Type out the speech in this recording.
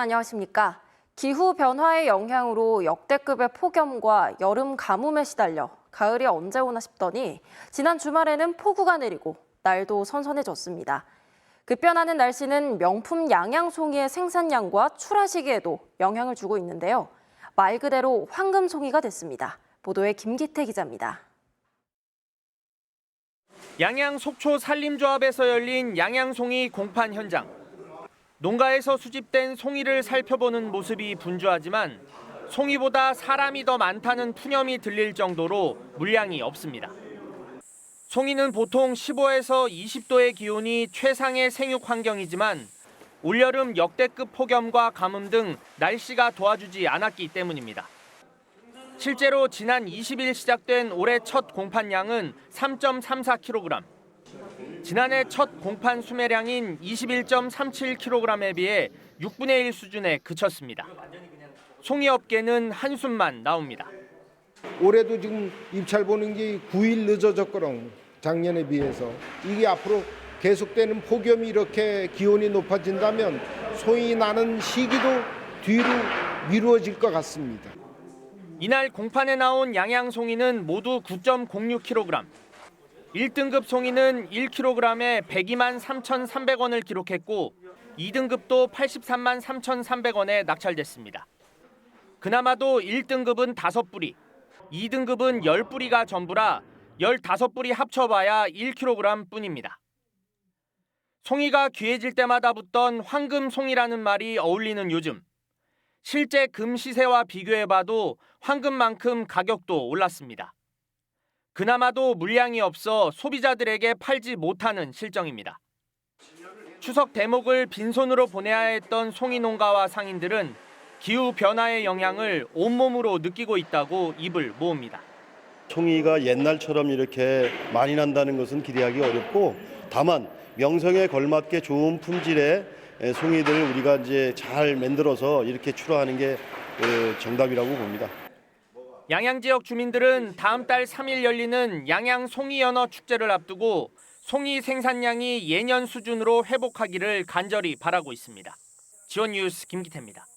안녕하십니까. 기후 변화의 영향으로 역대급의 폭염과 여름 가뭄에 시달려 가을이 언제 오나 싶더니 지난 주말에는 폭우가 내리고 날도 선선해졌습니다. 급변하는 날씨는 명품 양양송이의 생산량과 출하 시기에도 영향을 주고 있는데요. 말 그대로 황금송이가 됐습니다. 보도에 김기태 기자입니다. 양양 속초 산림조합에서 열린 양양송이 공판 현장. 농가에서 수집된 송이를 살펴보는 모습이 분주하지만 송이보다 사람이 더 많다는 푸념이 들릴 정도로 물량이 없습니다. 송이는 보통 15에서 20도의 기온이 최상의 생육 환경이지만 올여름 역대급 폭염과 가뭄 등 날씨가 도와주지 않았기 때문입니다. 실제로 지난 20일 시작된 올해 첫 공판량은 3.34kg. 지난해 첫 공판 수매량인 21.37kg에 비해 6분의 1 수준에 그쳤습니다. 송이 업계는 한숨만 나옵니다. 올해도 지금 입찰 보는 게 9일 늦어졌거든 작년에 비해서 이게 앞으로 계속되는 폭염이 이렇게 기온이 높아진다면 소위 나는 시기도 뒤로 미루어질 것 같습니다. 이날 공판에 나온 양양 송이는 모두 9.06kg. 1등급 송이는 1kg에 102만 3,300원을 기록했고 2등급도 83만 3,300원에 낙찰됐습니다. 그나마도 1등급은 5뿌리, 2등급은 10뿌리가 전부라 15뿌리 합쳐봐야 1kg 뿐입니다. 송이가 귀해질 때마다 붙던 황금송이라는 말이 어울리는 요즘. 실제 금 시세와 비교해봐도 황금만큼 가격도 올랐습니다. 그나마도 물량이 없어 소비자들에게 팔지 못하는 실정입니다. 추석 대목을 빈손으로 보내야 했던 송이 농가와 상인들은 기후 변화의 영향을 온몸으로 느끼고 있다고 입을 모읍니다. 송이가 옛날처럼 이렇게 많이 난다는 것은 기대하기 어렵고 다만 명성에 걸맞게 좋은 품질의 에, 송이들을 우리가 이제 잘 만들어서 이렇게 출하하는 게 에, 정답이라고 봅니다. 양양 지역 주민들은 다음 달 3일 열리는 양양 송이 연어 축제를 앞두고 송이 생산량이 예년 수준으로 회복하기를 간절히 바라고 있습니다. 지원 뉴스 김기태입니다.